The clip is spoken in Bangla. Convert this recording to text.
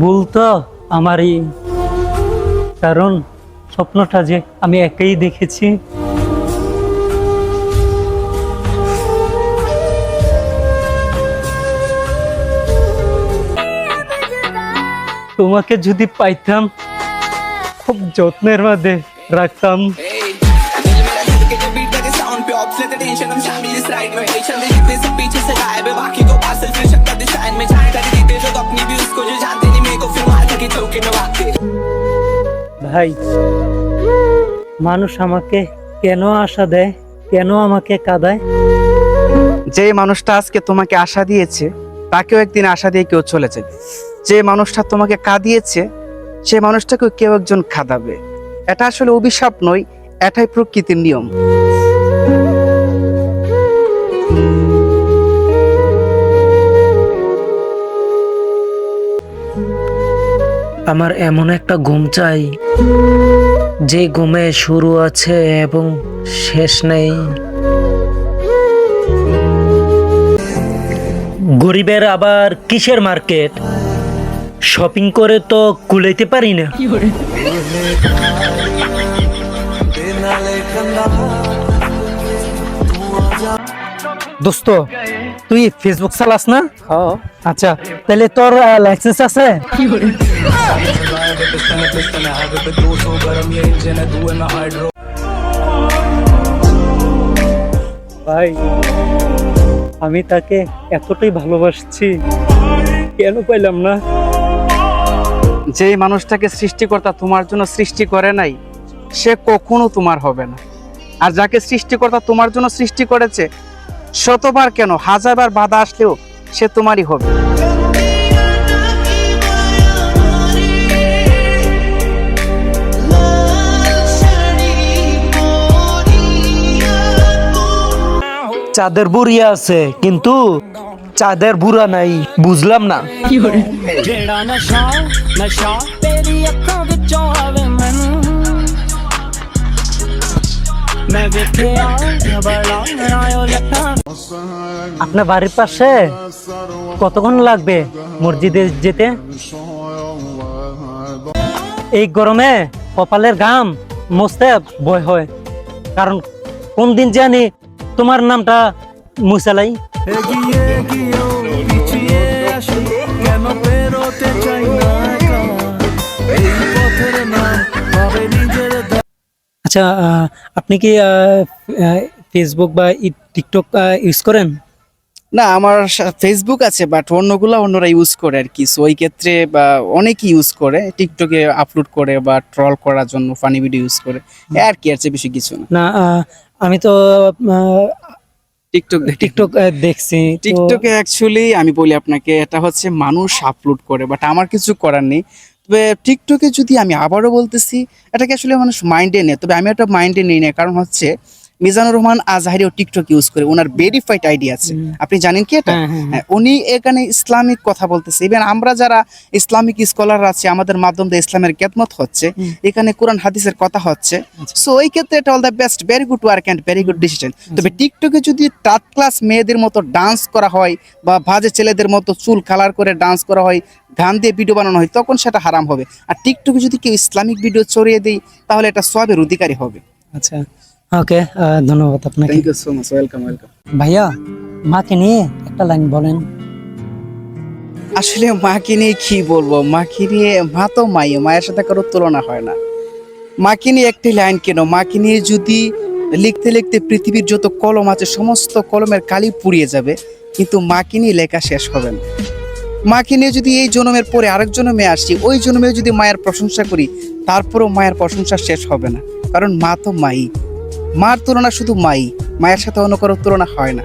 ভুল তো আমারই কারণ স্বপ্নটা যে আমি একাই দেখেছি তোমাকে যদি পাইতাম খুব যত্নের মধ্যে রাখতাম दिल मेरा धड़के जो बीट लगे साउंड पे ऑप्स लेते टेंशन हम शामिल इस राइड में टेंशन दे जितने सब पीछे से गायब है बाकी ভাই, মানুষ আমাকে কেন আশা দেয়? কেন আমাকে কাঁদায়? যে মানুষটা আজকে তোমাকে আশা দিয়েছে, তাকেও একদিন আশা দিয়ে কেউ চলে যাবে। যে মানুষটা তোমাকে কাঁদিয়েছে, সে মানুষটাকেও কেউ একজন খাদাবে। এটা আসলে অভিশাপ নয়, এটাই প্রকৃতির নিয়ম। আমার এমন একটা ঘুম চাই যে ঘুমে শুরু আছে এবং শেষ নেই। গরিবের আবার কিসের মার্কেট? শপিং করে তো কুলাইতে পারি না। দোস্ত তুই ফেসবুক চালাস না? আচ্ছা তাহলে তোর লাইসেন্স আছে? ভাই আমি তাকে এতটাই ভালোবাসছি কেন পাইলাম না? যে মানুষটাকে সৃষ্টিকর্তা তোমার জন্য সৃষ্টি করে নাই সে কখনো তোমার হবে না। আর যাকে সৃষ্টিকর্তা তোমার জন্য সৃষ্টি করেছে শতবার কেন? হাজারবার বাধা আসলেও সে তোমারই হবে। চাঁদের বুড়িয়া আছে কিন্তু চাঁদের বুড়া নাই বুঝলাম না। কি আপনার বাড়ির পাশে কতক্ষণ লাগবে মসজিদে যেতে এই গরমে কপালের ঘাম মুছতে ভয় হয় কারণ কোন দিন জানি তোমার নামটা মুছালাই আচ্ছা আপনি কি ফেসবুক বা টিকটক ইউজ করেন? না আমার ফেসবুক আছে বাট অন্যগুলো অন্যরা ইউজ করে আর কি। সো ওই ক্ষেত্রে বা অনেকেই ইউজ করে। টিকটকে আপলোড করে বা ট্রল করার জন্য ফানি ভিডিও ইউজ করে। আর কি আর চেয়ে বেশি কিছু না। না আমি তো টিকটক টিকটক দেখছি। টিকটকে অ্যাকচুয়ালি আমি বলি আপনাকে এটা হচ্ছে মানুষ আপলোড করে বাট আমার কিছু করার নেই। টিকটকে যদি আমি আবারও বলতেছি, এটাকে আসলে মানুষ মাইন্ডে নেয়। তবে আমি এটা মাইন্ডে নিই না, কারণ হচ্ছে মিজানুর রহমান আজহারিও টিকটক ইউজ করে ওনার ভেরিফাইড আইডি আছে। আপনি জানেন কি এটা? হ্যাঁ, হ্যাঁ, হ্যাঁ। উনি এখানে ইসলামিক কথা বলতেছে। ইভেন আমরা যারা ইসলামিক স্কলার আছে আমাদের মাধ্যম দিয়ে ইসলামের কেদমত হচ্ছে এখানে কোরআন হাদিসের কথা হচ্ছে। আচ্ছা। সো এই ক্ষেত্রে এটা all the best very good work and very good decision তবে টিকটকে যদি টাট ক্লাস মেয়েদের মতো ডান্স করা হয় বা ভাজে ছেলেদের মতো চুল কালার করে ডান্স করা হয় গান দিয়ে ভিডিও বানানো হয় তখন সেটা হারাম হবে। আর টিকটকে যদি কেউ ইসলামিক ভিডিও ছড়িয়ে দেয় তাহলে এটা সবের অধিকারী হবে। আচ্ছা। ওকে ধন্যবাদ আপনাকে। Thank you so much welcome welcome ভাইয়া মাকে নিয়ে একটা লাইন বলেন। আসলে মাকে নিয়ে কি বলব? মাকে নিয়ে মা তো মাই মায়ের সাথে কারোর তুলনা হয় না। মাকে নিয়ে একটি লাইন কেন? মাকে নিয়ে যদি লিখতে লিখতে পৃথিবীর যত কলম আছে সমস্ত কলমের কালি পুড়িয়ে যাবে কিন্তু মাকে নিয়ে লেখা শেষ হবে না। মাকে নিয়ে যদি এই জন্মের পরে আরেক জন্মে আসি ওই জন্মে যদি মায়ের প্রশংসা করি তারপরেও মায়ের প্রশংসা শেষ হবে না। কারণ মা তো মাই। মার তুলনা শুধু মাই মায়ের সাথে অন্য কারোর তুলনা হয় না।